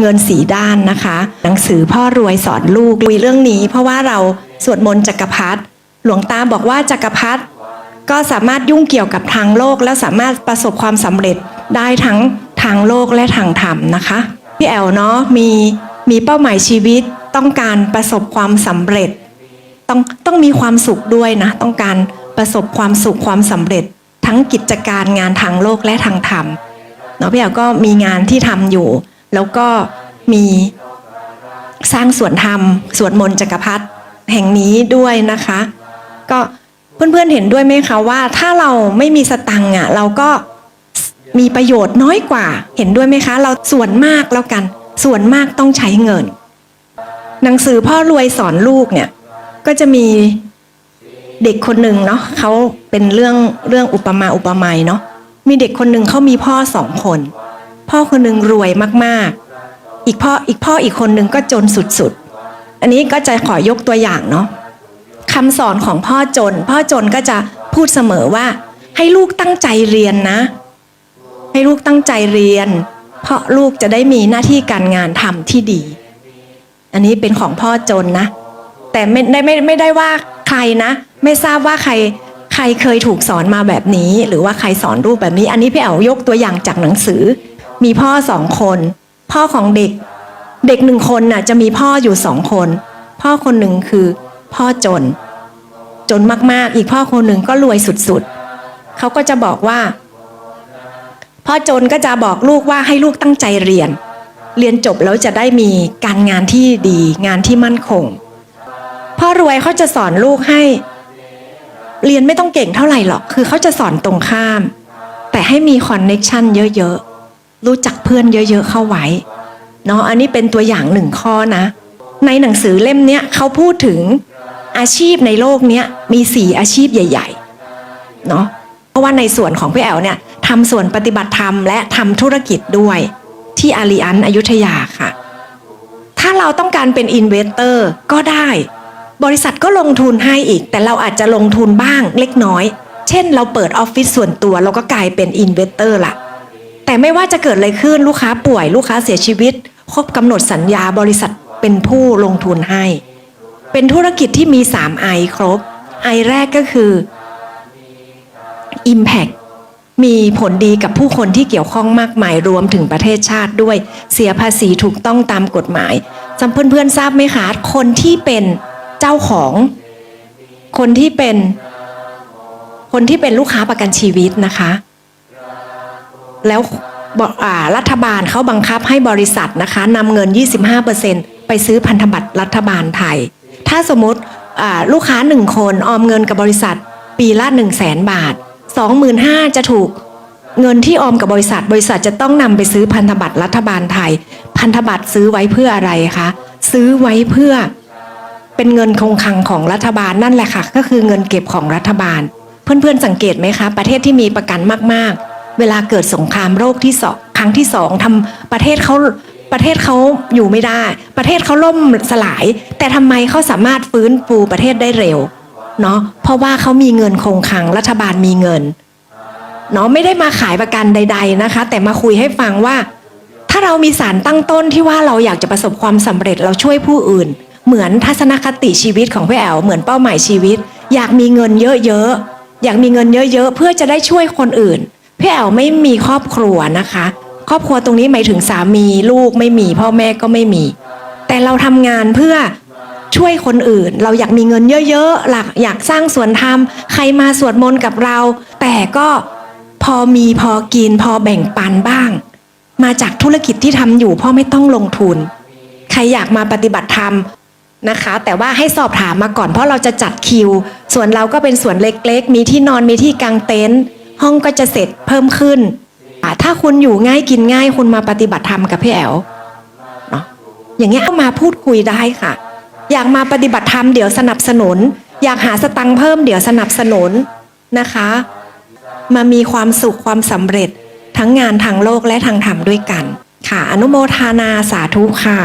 เงินสีด้านนะคะ หนังสือพ่อรวยสอนลูกคุยเรื่องนี้ เพราะว่าเราสวดมนต์จักรพรรดิหลวงตาบอกว่าจักรพรรดิก็สามารถยุ่งเกี่ยวกับทางโลก แล้วสามารถประสบความสำเร็จได้ทั้งทางโลกและทางธรรมนะคะพี่แอลเนาะมีมีเป้าหมายชีวิตต้องการประสบความสำเร็จ ต้องต้องมีความสุขด้วยนะ ต้องการประสบความสุขความสำเร็จ ทั้งกิจการงานทางโลกและทางธรรมเนาะพี่แอลก็มีงานที่ทำอยู่ แล้วก็มีสร้างสวนธรรม สวนมนต์จักรพรรดิแห่งนี้ด้วยนะคะ ก็เพื่อนๆเห็นด้วยไหมคะว่าถ้าเราไม่มีสตังค์อะเราก็มีประโยชน์น้อยกว่า เห็นด้วยไหมคะ เราส่วนมากแล้วกัน ส่วนมากต้องใช้เงิน หนังสือพ่อรวยสอนลูกเนี่ย ก็จะมีเด็กคนหนึ่งเนาะเขาเป็นเรื่องเรื่องอุปมาอุปไมยเนาะมีเด็กคนหนึ่งเขามีพ่อสองคน พ่อคนหนึ่งรวยมากๆ อีกพ่ออีกพ่ออีกคนหนึ่งก็จนสุดๆ อันนี้ก็จะขอยกตัวอย่างเนาะคำสอนของพ่อจน พ่อจนก็จะพูดเสมอว่า ให้ลูกตั้งใจเรียนนะ ให้ลูกตั้งใจเรียน เพราะลูกจะได้มีหน้าที่การงานทำที่ดี อันนี้เป็นของพ่อจนนะ แต่ไม่ได้ไม่ไม่ได้ว่าใครนะ ไม่ทราบว่าใครใครเคยถูกสอนมาแบบนี้ หรือว่าใครสอนรูปแบบนี้ อันนี้พี่แอ๋วยกตัวอย่างจากหนังสือ มีพ่อสองคน พ่อของเด็ก เด็กหนึ่งคนน่ะ จะมีพ่ออยู่สองคน พ่อคนหนึ่งคือ พ่อจน จนมากๆ อีกพ่อคนหนึ่งก็รวยสุดๆเขาก็จะบอกว่า พ่อจนก็จะบอกลูกว่าให้ลูกตั้งใจเรียน เรียนจบแล้วจะได้มีการงานที่ดีงานที่มั่นคง พ่อรวยเขาจะสอนลูกให้ เรียนไม่ต้องเก่งเท่าไหร่หรอก คือเขาจะสอนตรงข้าม แต่ให้มีคอนเน็ชันเยอะๆ รู้จักเพื่อนเยอะ ๆ เข้าไว้เนาะอันนี้เป็นตัวอย่างหนึ่งข้อนะ ในหนังสือเล่มเนี้ยเขาพูดถึงอาชีพในโลกเนี้ยมีสี่อาชีพใหญ่ๆเนาะเพราะว่าในส่วนของพี่แอลเนี่ยทำส่วนปฏิบัติธรรมและทำธุรกิจด้วยที่อารีอันอยุธยาค่ะ ถ้าเราต้องการเป็นอินเวสเตอร์ก็ได้ บริษัทก็ลงทุนให้อีก แต่เราอาจจะลงทุนบ้างเล็กน้อย เช่นเราเปิดออฟฟิศส่วนตัวเราก็กลายเป็นอินเวสเตอร์ละ แต่ไม่ว่าจะเกิดอะไรขึ้นลูกค้าป่วย ลูกค้าเสียชีวิต ครบกำหนดสัญญาบริษัทเป็นผู้ลงทุนให้ เป็นธุรกิจที่มี3ไอครบไอแรกก็คือ Impact มีผลดีกับผู้คนที่เกี่ยวข้องมากมายรวมถึงประเทศชาติด้วย เสียภาษีถูกต้องตามกฎหมายจำเพื่อนๆทราบไหมคะ คนที่เป็นเจ้าของ คนที่เป็น คนที่เป็นลูกค้าประกันชีวิตนะคะ แล้วรัฐบาลเขาบังคับให้บริษัทนะคะนำเงิน 25%ไปซื้อพันธบัตรรัฐบาลไทย ถ้าสมมติลูกค้าหนึ่งคนออมเงินกับบริษัทปีละ 1 0 0 0 0แสนบาท 25,000จะถูกเงินที่ออมกับบริษัท บริษัทจะต้องนำไปซื้อพันธบัตรรัฐบาลไทย พันธบัตรซื้อไว้เพื่ออะไรคะซื้อไว้เพื่อเป็นเงินคงคลังของรัฐบาลนั่นแหละค่ะ ก็คือเงินเก็บของรัฐบาล เพื่อนๆสังเกตไหมคะ ประเทศที่มีประกันมากๆ เวลาเกิดสงครามโรคที่สองครั้งที่สองทำประเทศเขาประเทศเขาอยู่ไม่ได้ ประเทศเขาล่มสลาย แต่ทำไมเขาสามารถฟื้นฟูประเทศได้เร็วเนาะเพราะว่าเขามีเงินคงคลังรัฐบาลมีเงินเนาะไม่ได้มาขายประกันใด ๆนะคะ แต่มาคุยให้ฟังว่า ถ้าเรามีสารตั้งต้นที่ว่าเราอยากจะประสบความสำเร็จเราช่วยผู้อื่น เหมือนทัศนคติชีวิตของพี่แอลเหมือนเป้าหมายชีวิต อยากมีเงินเยอะๆอยากมีเงินเยอะ ๆ เพื่อจะได้ช่วยคนอื่น พี่แอลไม่มีครอบครัวนะคะ ครอบครัวตรงนี้หมายถึงสามีลูกไม่มี พ่อแม่ก็ไม่มี แต่เราทำงานเพื่อช่วยคนอื่น เราอยากมีเงินเยอะๆหลักอยากสร้างสวนธรรม ใครมาสวดมนต์กับเรา แต่ก็พอมีพอกิน พอแบ่งปันบ้าง มาจากธุรกิจที่ทำอยู่พ่อไม่ต้องลงทุน ใครอยากมาปฏิบัติธรรมนะคะ แต่ว่าให้สอบถามมาก่อนเพราะเราจะจัดคิว ส่วนเราก็เป็นส่วนเล็กๆ มีที่นอนมีที่กางเต็นท์ ห้องก็จะเสร็จเพิ่มขึ้น ถ้าคุณอยู่ง่ายกินง่าย คุณมาปฏิบัติธรรมกับพี่แอลเนาะอย่างเงี้ยมาพูดคุยได้ค่ะ อยากมาปฏิบัติธรรมเดี๋ยวสนับสนุน อยากหาสตังค์เพิ่มเดี๋ยวสนับสนุนนะคะ มามีความสุขความสำเร็จทั้งงานทางโลกและทางธรรมด้วยกัน ค่ะ อนุโมทานาสาธุค่ะ